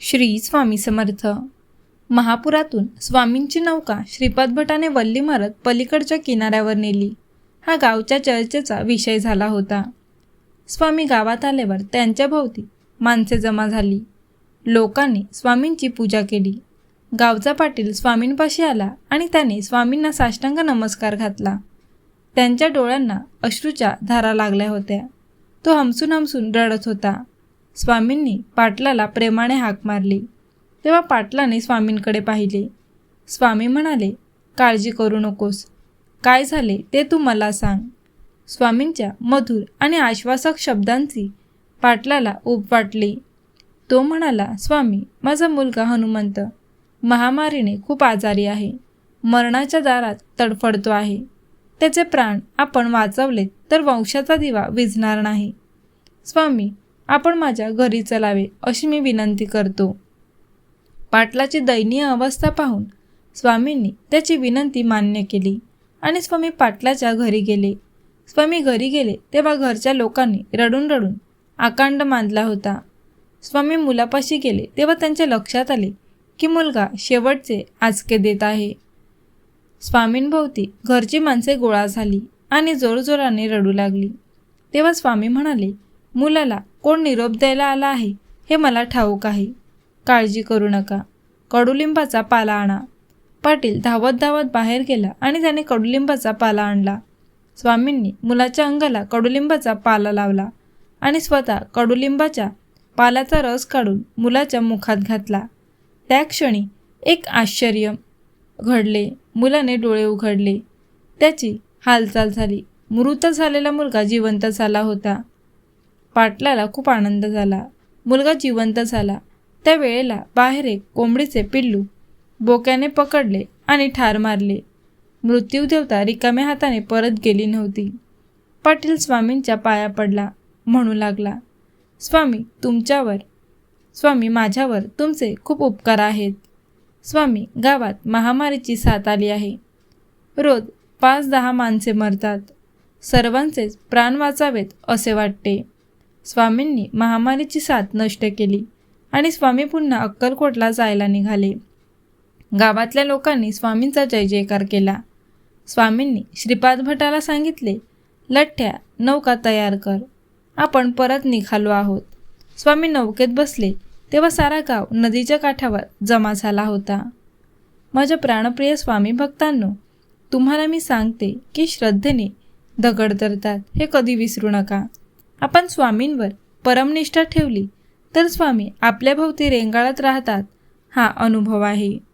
श्री स्वामी समर्थ. महापुरातून स्वामींची नौका श्रीपाद भटाने वल्ली मारत पलीकडच्या किनाऱ्यावर नेली. हा गावच्या चर्चेचा विषय झाला होता. स्वामी गावात आल्यावर त्यांच्या भोवती माणसे जमा झाली. लोकांनी स्वामींची पूजा केली. गावचा पाटील स्वामींपाशी आला आणि त्याने स्वामींना साष्टांग नमस्कार घातला. त्यांच्या डोळ्यांना अश्रूच्या धारा लागल्या होत्या. तो हमसून हमसून रडत होता. स्वामींनी पाटलाला प्रेमाने हाक मारली. तेव्हा पाटलाने स्वामींकडे पाहिले. स्वामी म्हणाले काळजी करू नकोस. काय झाले ते तू मला सांग. स्वामींच्या मधुर आणि आश्वासक शब्दांची पाटलाला ऊब वाटली. तो म्हणाला स्वामी माझा मुलगा हनुमंत. महामारीने खूप आजारी आहे. मरणाच्या दारात तडफडतो आहे. त्याचे प्राण आपण वाचवलेत तर वंशाचा दिवा विझणार नाही. स्वामी आपण माझ्या घरी चलावे अशी मी विनंती करतो. पाटलाची दयनीय अवस्था पाहून स्वामींनी त्याची विनंती मान्य केली आणि स्वामी पाटलाच्या घरी गेले. स्वामी घरी गेले तेव्हा घरच्या लोकांनी रडून रडून आकांड मांडला होता. स्वामी मुलापाशी गेले तेव्हा त्यांच्या लक्षात आले की मुलगा शेवटचे आचके देत आहे. स्वामींभोवती घरची माणसे गोळा झाली आणि जोरजोराने रडू लागली. तेव्हा स्वामी म्हणाले मुलाला कोण निरोप द्यायला आला आहे हे मला ठाऊक आहे. काळजी करू नका. कडुलिंबाचा पाला आणा. पाटील धावत धावत बाहेर गेला आणि त्याने कडुलिंबाचा पाला आणला. स्वामींनी मुलाच्या अंगाला कडुलिंबाचा पाला लावला आणि स्वतः कडुलिंबाच्या पालाचा रस काढून मुलाच्या मुखात घातला. त्या क्षणी एक आश्चर्य घडले. मुलाने डोळे उघडले. त्याची हालचाल झाली. मृत झालेला मुलगा जिवंत झाला होता. पाटलाला खूप आनंद झाला. मुलगा जिवंत झाला. त्या वेळेला बाहेर एक कोंबडीचे पिल्लू बोक्याने पकडले आणि ठार मारले. मृत्यू देवता रिकाम्या हाताने परत गेली नव्हती. पाटील स्वामींच्या पाया पडला म्हणू लागला स्वामी तुमच्यावर स्वामी माझ्यावर तुमचे खूप उपकार आहेत. स्वामी गावात महामारीची साथ आली आहे. रोज पाच दहा माणसे मरतात. सर्वांचेच प्राण वाचावेत असे वाटते. स्वामींनी महामारीची साथ नष्ट केली आणि स्वामी पुन्हा अक्कलकोटला जायला निघाले. गावातल्या लोकांनी स्वामींचा जय जयकार केला. स्वामींनी श्रीपाद भटाला सांगितले लठ्ठ्या नौका तयार कर. आपण परत निघालो आहोत. स्वामी नौकेत बसले तेव्हा सारा गाव नदीच्या काठावर जमा झाला होता. माझ्या प्राणप्रिय स्वामी भक्तांनो तुम्हाला मी सांगते की श्रद्धेने दगड धरतात हे कधी विसरू नका. आपण स्वामींवर परमनिष्ठा ठेवली तर स्वामी आपल्या भोवती रेंगाळत राहतात. हा अनुभव आहे.